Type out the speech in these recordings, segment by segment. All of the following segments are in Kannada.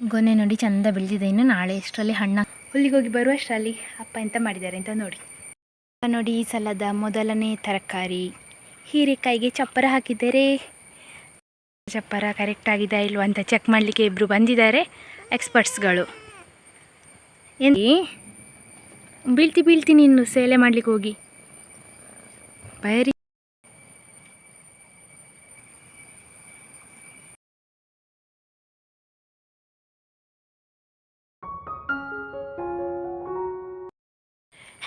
ಗೊನೆ ನೋಡಿ ಚಂದ ಬೆಳೆದಿದೆ. ಇನ್ನು ನಾಳೆ ಅಷ್ಟರಲ್ಲಿ ಹಣ್ಣು ಹುಲ್ಲಿಗೆ ಹೋಗಿ ಬರುವಷ್ಟರಲ್ಲಿ ಅಪ್ಪ ಎಂತ ಮಾಡಿದ್ದಾರೆ ಅಂತ ನೋಡಿ. ನೋಡಿ ಈ ಸಲದ ಮೊದಲನೇ ತರಕಾರಿ. ಹೀರೆಕಾಯಿಗೆ ಚಪ್ಪರ ಹಾಕಿದ್ದಾರೆ. ಚಪ್ಪರ ಕರೆಕ್ಟ್ ಆಗಿದಾ ಇಲ್ವಾ ಅಂತ ಚೆಕ್ ಮಾಡಲಿಕ್ಕೆ ಇಬ್ಬರು ಬಂದಿದ್ದಾರೆ ಎಕ್ಸ್ಪರ್ಟ್ಸ್ಗಳು ಏನು ಬೀಳ್ತಿ ಬೀಳ್ತೀನಿ ಇನ್ನು ಸೇಲೆ ಮಾಡ್ಲಿಕ್ಕೆ ಹೋಗಿ. ಬರೀ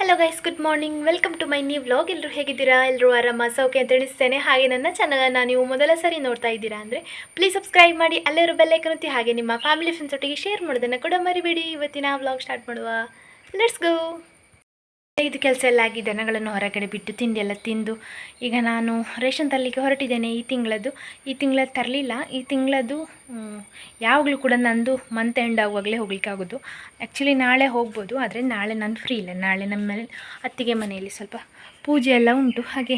hello guys good morning welcome to my new vlog ಎಲ್ಲರೂ ಹೇಗಿದ್ದೀರಾ? ಎಲ್ಲರೂ ಆರಾಮ? ಸೌಖ್ಯ ಅಂತ ಎಣಿಸ್ತೇನೆ. ಹಾಗೆ ನನ್ನ ಚಾನಲನ್ನು ನೀವು ಮೊದಲ ಸರಿ ನೋಡ್ತಾ ಇದ್ದೀರಾ ಅಂದರೆ ಪ್ಲೀಸ್ ಸಬ್ಸ್ಕ್ರೈಬ್ ಮಾಡಿ ಅಲ್ಲಿರೋ ಬೆಲ್ಲೈಕನ್ ಒತ್ತಿ, ಹಾಗೆ ನಿಮ್ಮ ಫ್ಯಾಮಿಲಿ ಫ್ರೆಂಡ್ಸ್ ಒಟ್ಟಿಗೆ ಶೇರ್ ಮಾಡೋದನ್ನು ಕೂಡ ಮರಿಬೇಡಿ. ಇವತ್ತಿನ ವ್ಲಾಗ್ ಸ್ಟಾರ್ಟ್ ಮಾಡುವ. ಲೆಟ್ಸ್ ಗೋ ಇದು ಕೆಲಸ ಎಲ್ಲ ಆಗಿ ದನಗಳನ್ನು ಹೊರಗಡೆ ಬಿಟ್ಟು ತಿಂಡಿ ಎಲ್ಲ ತಿಂದು ಈಗ ನಾನು ರೇಷನ್ ತರಲಿಕ್ಕೆ ಹೊರಟಿದ್ದೇನೆ ಈ ತಿಂಗಳದ್ದು. ಈ ತಿಂಗಳ ತರಲಿಲ್ಲ. ಈ ತಿಂಗಳದ್ದು ಯಾವಾಗಲೂ ಕೂಡ ನಂದು ಮಂತ್ ಎಂಡ್ ಆಗುವಾಗಲೇ ಹೋಗ್ಲಿಕ್ಕೆ ಆಗೋದು. ಆ್ಯಕ್ಚುಲಿ ನಾಳೆ ಹೋಗ್ಬೋದು, ಆದರೆ ನಾಳೆ ನಾನು ಫ್ರೀ ಇಲ್ಲ. ನಾಳೆ ನಮ್ಮ ಮನೇಲಿ ಅತ್ತಿಗೆ ಮನೆಯಲ್ಲಿ ಸ್ವಲ್ಪ ಪೂಜೆ ಎಲ್ಲ ಉಂಟು. ಹಾಗೆ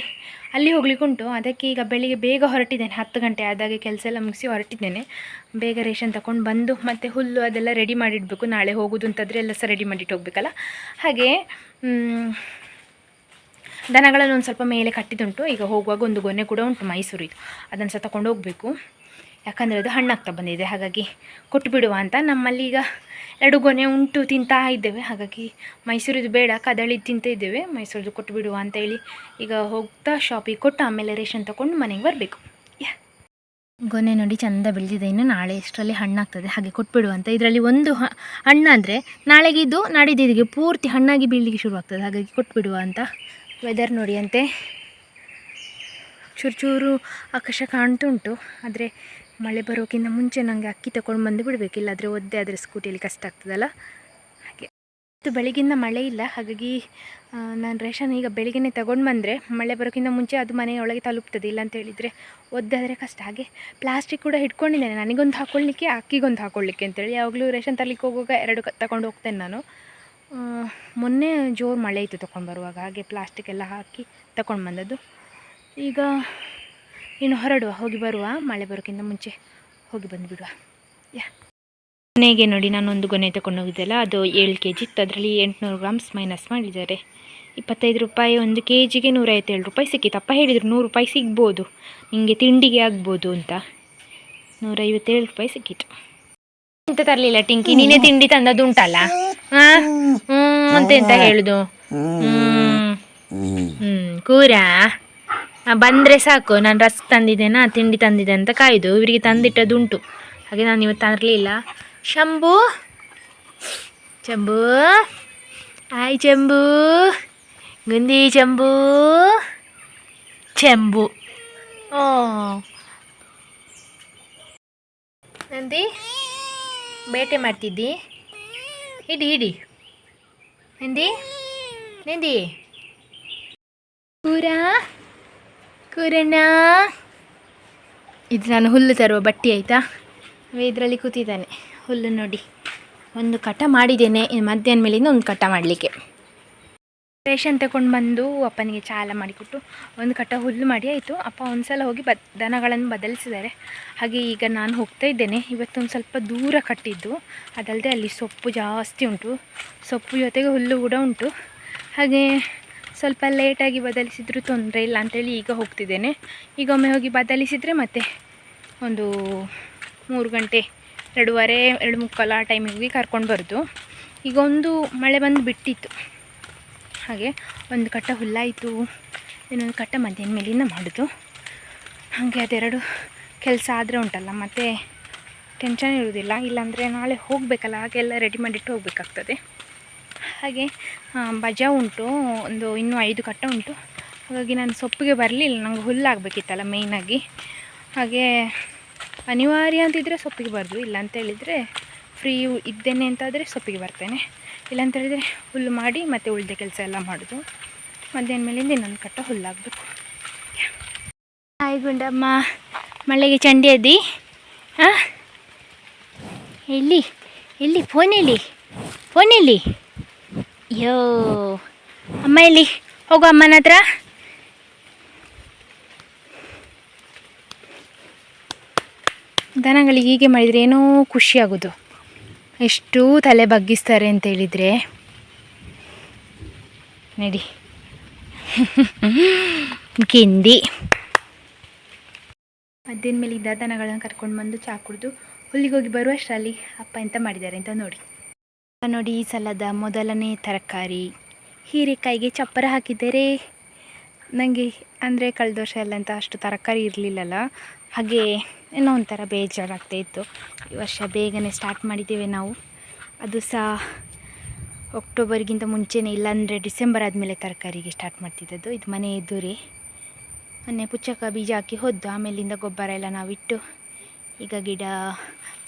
ಅಲ್ಲಿ ಹೋಗ್ಲಿಕ್ಕುಂಟು. ಅದಕ್ಕೆ ಈಗ ಬೆಳಿಗ್ಗೆ ಬೇಗ ಹೊರಟಿದ್ದೇನೆ. ಹತ್ತು ಗಂಟೆ ಆದಾಗ ಕೆಲಸ ಎಲ್ಲ ಮುಗಿಸಿ ಹೊರಟಿದ್ದೇನೆ. ಬೇಗ ರೇಷನ್ ತಗೊಂಡು ಬಂದು ಮತ್ತು ಹುಲ್ಲು ಅದೆಲ್ಲ ರೆಡಿ ಮಾಡಿಡಬೇಕು. ನಾಳೆ ಹೋಗೋದು ಅಂತಂದರೆ ಎಲ್ಲ ಸಹ ರೆಡಿ ಮಾಡಿಟ್ಟು ಹೋಗ್ಬೇಕಲ್ಲ. ಹಾಗೆ ದನಗಳನ್ನು ಒಂದು ಸ್ವಲ್ಪ ಮೇಲೆ ಕಟ್ಟಿದುಂಟು ಈಗ ಹೋಗುವಾಗ ಒಂದು ಗೊನೆ ಕೂಡ ಉಂಟು ಮೈಸೂರಿದು ಅದನ್ನು ಸಹ ತಗೊಂಡು ಹೋಗಬೇಕು. ಯಾಕಂದರೆ ಅದು ಹಣ್ಣಾಗ್ತಾ ಬಂದಿದೆ. ಹಾಗಾಗಿ ಕೊಟ್ಟು ಬಿಡುವ ಅಂತ ನಮ್ಮಲ್ಲಿ ಈಗ ಎರಡು ಗೊನೆ ಉಂಟು ತಿಂತಾ ಇದ್ದೇವೆ. ಹಾಗಾಗಿ ಮೈಸೂರಿದು ಬೇಡ ಕದಳಿ ತಿಂತಾ ಇದ್ದೇವೆ. ಮೈಸೂರಿದು ಕೊಟ್ಟು ಬಿಡುವ ಅಂತೇಳಿ ಈಗ ಹೋಗ್ತಾ ಶಾಪಿಗೆ ಕೊಟ್ಟು ಆಮೇಲೆ ರೇಷನ್ ತಗೊಂಡು ಮನೆಗೆ ಬರಬೇಕು. ಗೊನೆ ನೋಡಿ ಚಂದ ಬೆಳೆದಿದೆ. ಇನ್ನು ನಾಳೆ ಎಷ್ಟರಲ್ಲಿ ಹಣ್ಣಾಗ್ತದೆ. ಹಾಗೆ ಕೊಟ್ಬಿಡುವ ಅಂತ. ಇದರಲ್ಲಿ ಒಂದು ಹಣ್ಣಾದರೆ ನಾಳೆಗೆ ಇದು ನಾಡಿದ್ದಿಗೆ ಪೂರ್ತಿ ಹಣ್ಣಾಗಿ ಬೀಳಲಿಕ್ಕೆ ಶುರುವಾಗ್ತದೆ. ಹಾಗಾಗಿ ಕೊಟ್ಬಿಡುವ ಅಂತ. ವೆದರ್ ನೋಡಿ ಅಂತೆ. ಚೂರು ಚೂರು ಆಕಾಶ ಕಾಣ್ತುಂಟು ಆದರೆ ಮಳೆ ಬರೋಕ್ಕಿಂತ ಮುಂಚೆ ನನಗೆ ಅಕ್ಕಿ ತಗೊಂಡು ಬಂದು ಬಿಡಬೇಕು. ಇಲ್ಲಾದರೆ ಒದ್ದೆ ಆದರೆ ಸ್ಕೂಟಿಯಲ್ಲಿ ಕಷ್ಟ ಆಗ್ತದಲ್ಲ? ಹಾಗೆ. ಇವತ್ತು ಬೆಳಗಿಂದ ಮಳೆ ಇಲ್ಲ. ಹಾಗಾಗಿ ನಾನು ರೇಷನ್ ಈಗ ಬೆಳಿಗ್ಗೆ ತಗೊಂಡು ಬಂದರೆ ಮಳೆ ಬರೋಕ್ಕಿಂತ ಮುಂಚೆ ಅದು ಮನೆಯೊಳಗೆ ತಲುಪ್ತದೆ. ಇಲ್ಲ ಅಂತ ಹೇಳಿದರೆ ಆದರೆ ಕಷ್ಟ. ಹಾಗೆ ಪ್ಲಾಸ್ಟಿಕ್ ಕೂಡ ಹಿಡ್ಕೊಂಡಿದ್ದೇನೆ. ನನಗೊಂದು ಹಾಕ್ಕೊಳ್ಳಿಕ್ಕೆ ಅಕ್ಕಿಗೊಂದು ಹಾಕ್ಕೊಳ್ಳಿಕ್ಕೆ ಅಂತೇಳಿ. ಯಾವಾಗಲೂ ರೇಷನ್ ತರಲಿಕ್ಕೆ ಹೋಗುವಾಗ ಎರಡು ತಗೊಂಡು ಹೋಗ್ತೇನೆ ನಾನು. ಮೊನ್ನೆ ಜೋರು ಮಳೆ ಇತ್ತು ತೊಗೊಂಡು ಬರುವಾಗ. ಹಾಗೆ ಪ್ಲಾಸ್ಟಿಕ್ ಎಲ್ಲ ಹಾಕಿ ತಗೊಂಡು ಬಂದದ್ದು. ಈಗ ಇನ್ನು ಹೊರಡುವ ಹೋಗಿ ಬರುವ ಮಳೆ ಬರೋಕ್ಕಿಂತ ಮುಂಚೆ ಹೋಗಿ ಬಂದುಬಿಡುವ ಯಾ. ಕೊನೆಗೆ ನೋಡಿ ನಾನು ಒಂದು ಗೊನೆ ತಗೊಂಡು ಹೋಗಿದ್ದೆಲ್ಲ ಅದು ಏಳು ಕೆ ಜಿ ಇತ್ತು. ಅದರಲ್ಲಿ ಎಂಟುನೂರು ಗ್ರಾಮ್ಸ್ ಮೈನಸ್ ಮಾಡಿದ್ದಾರೆ. ಇಪ್ಪತ್ತೈದು ರೂಪಾಯಿ ಒಂದು ಕೆ ಜಿಗೆ ನೂರೈವತ್ತೇಳು ರೂಪಾಯಿ ಸಿಕ್ಕಿತ್ತು. ಅಪ್ಪ ಹೇಳಿದರು ನೂರು ರೂಪಾಯಿ ಸಿಗ್ಬೋದು ನಿಮಗೆ ತಿಂಡಿಗೆ ಆಗ್ಬೋದು ಅಂತ. ನೂರೈವತ್ತೇಳು ರೂಪಾಯಿ ಸಿಕ್ಕಿತ್ತು. ಎಂತ ತರಲಿಲ್ಲ ಟಿಂಕಿ? ನೀನೇ ತಿಂಡಿ ತಂದದ್ದು ಉಂಟಲ್ಲ? ಹಾಂ ಹ್ಞೂ ಅಂತ ಎಂತ ಹೇಳುದು? ಹ್ಮ್. ಹ್ಮ್ ಕೂರ? ಬಂದರೆ ಸಾಕು, ನಾನು ರಸ್ಕ್ ತಂದಿದ್ದೇನಾ ತಿಂಡಿ ತಂದಿದ್ದೆ ಅಂತ ಕಾಯ್ದು ಇವರಿಗೆ ತಂದಿಟ್ಟದುಂಟು ಹಾಗೆ ನಾನು ಇವತ್ತು ತರಲಿಲ್ಲ. ಶಂಭು! ಚಂಬು ಆಯ್ ಚಂಬು ಗುಂದಿ ಚಂಬು ಚೆಂಬು ಓ. ನಂದಿ, ಬೇಟೆ ಮಾಡ್ತಿದ್ದಿ? ಇಡಿ ಇಡಿ ನಂದಿ ನಂದಿ. ಕೂರ ಕೂರಣ್ಣ. ಇದು ನಾನು ಹುಲ್ಲು ತರುವ ಬಟ್ಟಿ ಆಯಿತಾ? ಇದರಲ್ಲಿ ಕೂತಿದ್ದಾನೆ. ಹುಲ್ಲು ನೋಡಿ. ಒಂದು ಕಟ ಮಾಡಿದ್ದೇನೆ. ಮಧ್ಯಾಹ್ನ ಮೇಲಿಂದ ಒಂದು ಕಟ ಮಾಡಲಿಕ್ಕೆ. ರೇಷನ್ ತಗೊಂಡು ಬಂದು ಅಪ್ಪನಿಗೆ ಚಾಲ ಮಾಡಿಕೊಟ್ಟು ಒಂದು ಕಟ ಹುಲ್ಲು ಮಾಡಿ ಆಯಿತು. ಅಪ್ಪ ಒಂದು ಸಲ ಹೋಗಿ ಬದ್ ದನಗಳನ್ನು ಬದಲಿಸಿದ್ದಾರೆ. ಹಾಗೆ ಈಗ ನಾನು ಹೋಗ್ತಾ ಇದ್ದೇನೆ. ಇವತ್ತೊಂದು ಸ್ವಲ್ಪ ದೂರ ಕಟ್ಟಿದ್ದು. ಅದಲ್ಲದೆ ಅಲ್ಲಿ ಸೊಪ್ಪು ಜಾಸ್ತಿ ಉಂಟು. ಸೊಪ್ಪು ಜೊತೆಗೆ ಹುಲ್ಲು ಕೂಡ ಉಂಟು. ಹಾಗೆ ಸ್ವಲ್ಪ ಲೇಟಾಗಿ ಬದಲಿಸಿದರೂ ತೊಂದರೆ ಇಲ್ಲ ಅಂತೇಳಿ ಈಗ ಹೋಗ್ತಿದ್ದೇನೆ. ಈಗ ಒಮ್ಮೆ ಹೋಗಿ ಬದಲಿಸಿದರೆ ಮತ್ತೆ ಒಂದು ಮೂರು ಗಂಟೆ, ಎರಡೂವರೆ, ಎರಡು ಮುಕ್ಕಾಲ ಆ ಟೈಮಿಗೆ ಕರ್ಕೊಂಡು ಬರೋದು. ಈಗ ಒಂದು ಮಳೆ ಬಂದು ಬಿಟ್ಟಿತ್ತು. ಹಾಗೆ ಒಂದು ಕಟ್ಟ ಹುಲ್ಲಾಯಿತು ಇನ್ನೊಂದು ಕಟ್ಟ ಮಧ್ಯಾಹ್ನ ಮೇಲಿಂದ ಮಾಡೋದು. ಹಾಗೆ ಅದೆರಡು ಕೆಲಸ ಆದರೆ ಉಂಟಲ್ಲ, ಮತ್ತು ಟೆನ್ಷನ್ ಇರೋದಿಲ್ಲ. ಇಲ್ಲಾಂದರೆ ನಾಳೆ ಹೋಗಬೇಕಲ್ಲ ಹಾಗೆಲ್ಲ ರೆಡಿ ಮಾಡಿಟ್ಟು ಹೋಗಬೇಕಾಗ್ತದೆ. ಹಾಗೆ ಬಜಾ ಉಂಟು ಒಂದು ಇನ್ನೂ ಐದು ಕಟ್ಟ ಉಂಟು. ಹಾಗಾಗಿ ನಾನು ಸೊಪ್ಪಿಗೆ ಬರಲಿಲ್ಲ ನಂಗೆ ಹುಲ್ಲಾಗಬೇಕಿತ್ತಲ್ಲ ಮೇಯ್ನಾಗಿ ಹಾಗೆ ಅನಿವಾರ್ಯ ಅಂತಿದ್ದರೆ ಸೊಪ್ಪಿಗೆ ಬರೋದು ಇಲ್ಲ ಅಂತೇಳಿದರೆ ಫ್ರೀ ಇದ್ದೇನೆ ಅಂತಾದರೆ ಸೊಪ್ಪಿಗೆ ಬರ್ತೇನೆ. ಇಲ್ಲ ಅಂತೇಳಿದರೆ ಹುಲ್ಲು ಮಾಡಿ ಮತ್ತು ಉಳಿದ ಕೆಲಸ ಎಲ್ಲ ಮಾಡೋದು. ಮಧ್ಯಾಹ್ನ ಮೇಲಿಂದ ಇನ್ನೊಂದು ಕಟ್ಟ ಹುಲ್ಲಾಗಬೇಕು. ಹಾಯ್ ಗುಂಡಮ್ಮ. ಮಳೆಗೆ ಚಂಡಿ ಅದಿ ಹಾಂ ಎಲ್ಲಿ? ಎಲ್ಲಿ? ಫೋನ್ ಎಲ್ಲಿ? ಫೋನ್ ಎಲ್ಲಿ? ಅಯ್ಯೋ ಅಮ್ಮ ಇಲ್ಲಿ ಹೋಗು ಅಮ್ಮನ ಹತ್ರ. ದನಗಳಿಗೆ ಹೀಗೆ ಮಾಡಿದರೆ ಏನೋ ಖುಷಿ ಆಗೋದು. ಎಷ್ಟು ತಲೆ ಬಗ್ಗಿಸ್ತಾರೆ ಅಂತ ಹೇಳಿದರೆ. ನಡಿ. ಗಿಂಡಿ ಮಧ್ಯಾಹ್ನ ಮೇಲೆ ಇದ್ದ ದನಗಳನ್ನು ಕರ್ಕೊಂಡು ಬಂದು ಚಾ ಕುಡಿದು, ಹುಲ್ಲಿಗೋಗಿ ಬರುವಷ್ಟರಲ್ಲಿ ಅಪ್ಪ ಎಂತ ಮಾಡಿದ್ದಾರೆ ಅಂತ ನೋಡಿ. ನೋಡಿ ಈ ಸಲದ ಮೊದಲನೇ ತರಕಾರಿ. ಹೀರೆಕಾಯಿಗೆ ಚಪ್ಪರ ಹಾಕಿದ್ದಾರೆ ನನಗೆ ಅಂದರೆ ಕಳೆದ ವರ್ಷ ಎಲ್ಲ ಅಂತ ಅಷ್ಟು ತರಕಾರಿ ಇರಲಿಲ್ಲಲ್ಲ, ಹಾಗೆ ಏನೋ ಒಂಥರ ಬೇಜಾರಾಗ್ತಾ ಇತ್ತು. ಈ ವರ್ಷ ಬೇಗನೆ ಸ್ಟಾರ್ಟ್ ಮಾಡಿದ್ದೇವೆ ನಾವು. ಅದು ಸಹ ಅಕ್ಟೋಬರ್ಗಿಂತ ಮುಂಚೆನೇ, ಇಲ್ಲಾಂದರೆ ಡಿಸೆಂಬರ್ ಆದಮೇಲೆ ತರಕಾರಿಗೆ ಸ್ಟಾರ್ಟ್ ಮಾಡ್ತಿದ್ದದ್ದು. ಇದು ಮನೆ ಎದುರೇ. ಮೊನ್ನೆ ಪುಚ್ಚಕ ಬೀಜ ಹಾಕಿ ಹೊದ್ದು, ಆಮೇಲಿಂದ ಗೊಬ್ಬರ ಎಲ್ಲ ನಾವಿಟ್ಟು ಈಗ ಗಿಡ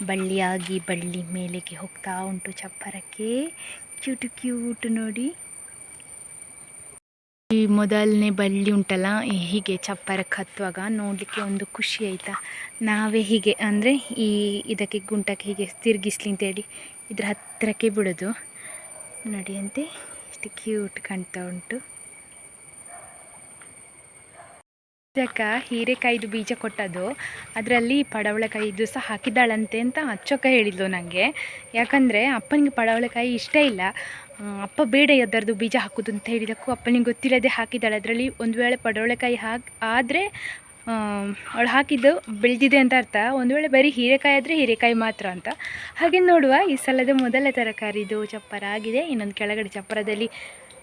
ಬಳ್ಳಿಯಾಗಿ ಬಳ್ಳಿ ಮೇಲೆಗೆ ಹೋಗ್ತಾ ಉಂಟು ಚಪ್ಪರಕ್ಕೆ. ಕ್ಯೂಟು ಕ್ಯೂಟು ನೋಡಿ. ಈ ಮೊದಲನೇ ಬಳ್ಳಿ ಉಂಟಲ್ಲ ಹೀಗೆ ಚಪ್ಪರಕ್ಕೆ ಹತ್ತುವಾಗ ನೋಡಲಿಕ್ಕೆ ಒಂದು ಖುಷಿ ಆಯಿತಾ? ನಾವೇ ಹೀಗೆ, ಅಂದರೆ ಈ ಇದಕ್ಕೆ ಗುಂಟಕ್ಕೆ ಹೀಗೆ ತಿರುಗಿಸ್ಲಿ ಅಂತೇಳಿ ಇದ್ರ ಹತ್ತಿರಕ್ಕೆ ಬಿಡೋದು. ನೋಡಿ ಅಂತೆ, ಎಷ್ಟು ಕ್ಯೂಟ್ ಕಾಣ್ತಾ ಉಂಟು. ಇದಕ್ಕ ಹೀರೆಕಾಯಿದು ಬೀಜ ಕೊಟ್ಟದ್ದು. ಅದರಲ್ಲಿ ಪಡವಳೆಕಾಯಿದು ಸಹ ಹಾಕಿದ್ದಾಳಂತೆ ಅಂತ ಅಚ್ಚೊಕ್ಕ ಹೇಳಿದ್ಲು ನನಗೆ ಯಾಕಂದರೆ ಅಪ್ಪನಿಗೆ ಪಡವಳಕಾಯಿ ಇಷ್ಟ ಇಲ್ಲ. ಅಪ್ಪ ಬೇಡ ಅದರದ್ದು ಬೀಜ ಹಾಕೋದು ಅಂತ ಹೇಳಿದಕ್ಕೂ ಅಪ್ಪನಿಗೆ ಗೊತ್ತಿಲ್ಲದೆ ಹಾಕಿದ್ದಾಳೆ. ಅದರಲ್ಲಿ ಒಂದು ವೇಳೆ ಪಡವಳಕಾಯಿ ಹಾಕಿ, ಆದರೆ ಅವಳು ಹಾಕಿದ್ದು ಬೆಳೆದಿದೆ ಅಂತ ಅರ್ಥ. ಒಂದು ವೇಳೆ ಬರೀ ಹೀರೆಕಾಯಿ ಆದರೆ ಹೀರೆಕಾಯಿ ಮಾತ್ರ ಅಂತ. ಹಾಗೆ ನೋಡುವ, ಈ ಸಲದ ಮೊದಲ ತರಕಾರಿದು ಚಪ್ಪರ ಆಗಿದೆ ಇನ್ನೊಂದು ಕೆಳಗಡೆ ಚಪ್ಪರದಲ್ಲಿ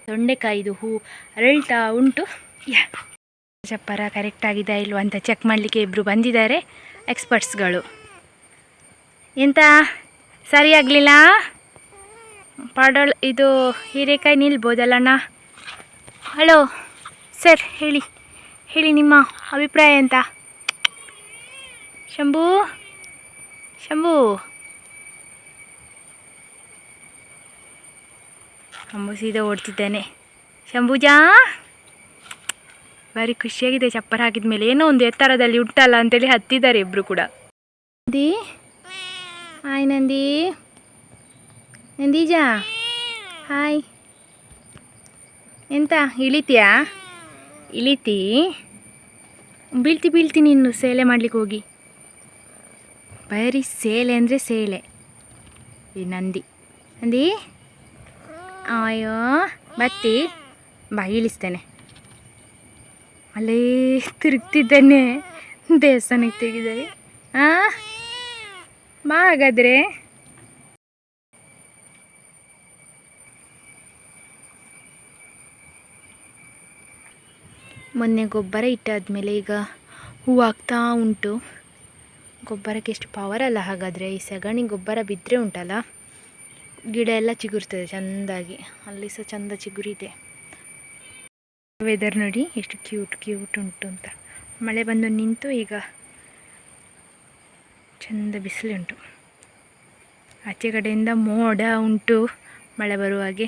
ತೊಂಡೆಕಾಯಿದು ಹೂ ಅರಳ್ತಾ ಉಂಟು. ಯಾ. ಚಪ್ಪರ ಕರೆಕ್ಟ್ ಆಗಿದೆ ಇಲ್ವಾ ಅಂತ ಚೆಕ್ ಮಾಡಲಿಕ್ಕೆ ಇಬ್ಬರು ಬಂದಿದ್ದಾರೆ ಎಕ್ಸ್ಪರ್ಟ್ಸ್ಗಳು ಎಂತ? ಸರಿ ಆಗಲಿಲ್ಲ? ಇದು ಹೀರೆಕಾಯಿ ನಿಲ್ಬೋದಲ್ಲಣ್ಣ? ಹಲೋ ಸರ್ ಹೇಳಿ. ಹೇಳಿ ನಿಮ್ಮ ಅಭಿಪ್ರಾಯ ಎಂತ? ಶಂಭು? ಶಂಭು? ಶಂಭು ಸೀದಾ ಓಡ್ತಿದ್ದಾನೆ. ಶಂಭುಜಾ? ಭಾರಿ ಖುಷಿಯಾಗಿದೆ, ಚಪ್ಪರ ಹಾಕಿದ ಮೇಲೆ ಏನೋ ಒಂದು ಎತ್ತರದಲ್ಲಿ ಉಂಟಲ್ಲ ಅಂತೇಳಿ ಹತ್ತಿದ್ದಾರೆ ಇಬ್ಬರು ಕೂಡ. ನಂದಿ? ಹಾಯ್ ನಂದಿ. ನಂದೀಜಾ? ಹಾಯ್. ಎಂತ, ಇಳಿತೀಯಾ? ಇಳಿತಿ? ಬೀಳ್ತಿ ಬೀಳ್ತಿ ನೀನು ಸೇಲೆ ಮಾಡ್ಲಿಕ್ಕೆ ಹೋಗಿ. ಬರೀ ಸೇಲೆ ಅಂದರೆ ಸೇಲೆ. ಈ ನಂದಿ. ನಂದಿ? ಅಯ್ಯೋ, ಬತ್ತಿ. ಬಾ, ಇಳಿಸ್ತೇನೆ. ಅಲ್ಲೇ ತಿರುಗ್ತಿದ್ದಾನೆ. ದೇವಸ್ಥಾನಕ್ಕೆ ತೆಗಿದಾರೆ. ಆ? ಬಾ ಹಾಗಾದರೆ. ಮೊನ್ನೆ ಗೊಬ್ಬರ ಇಟ್ಟಾದ್ಮೇಲೆ ಈಗ ಹೂ ಆಗ್ತಾ ಉಂಟು. ಗೊಬ್ಬರಕ್ಕೆ ಎಷ್ಟು ಪವರ್ ಅಲ್ಲ ಹಾಗಾದರೆ. ಈ ಸಗಣಿ ಗೊಬ್ಬರ ಬಿದ್ದರೆ ಉಂಟಲ್ಲ? ಗಿಡ ಎಲ್ಲ ಚಿಗುರ್ತದೆ ಚೆಂದಾಗಿ. ಅಲ್ಲಿ ಸಹ ಚಂದ ಚಿಗುರಿದೆ. ವೆದರ್ ನೋಡಿ ಎಷ್ಟು ಕ್ಯೂಟ್ ಕ್ಯೂಟ್ ಉಂಟು ಅಂತ. ಮಳೆ ಬಂದು ನಿಂತು ಈಗ ಚಂದ ಬಿಸಿಲುಂಟು ಆಚೆ ಕಡೆಯಿಂದ ಮೋಡ ಉಂಟು, ಮಳೆ ಬರುವ ಹಾಗೆ.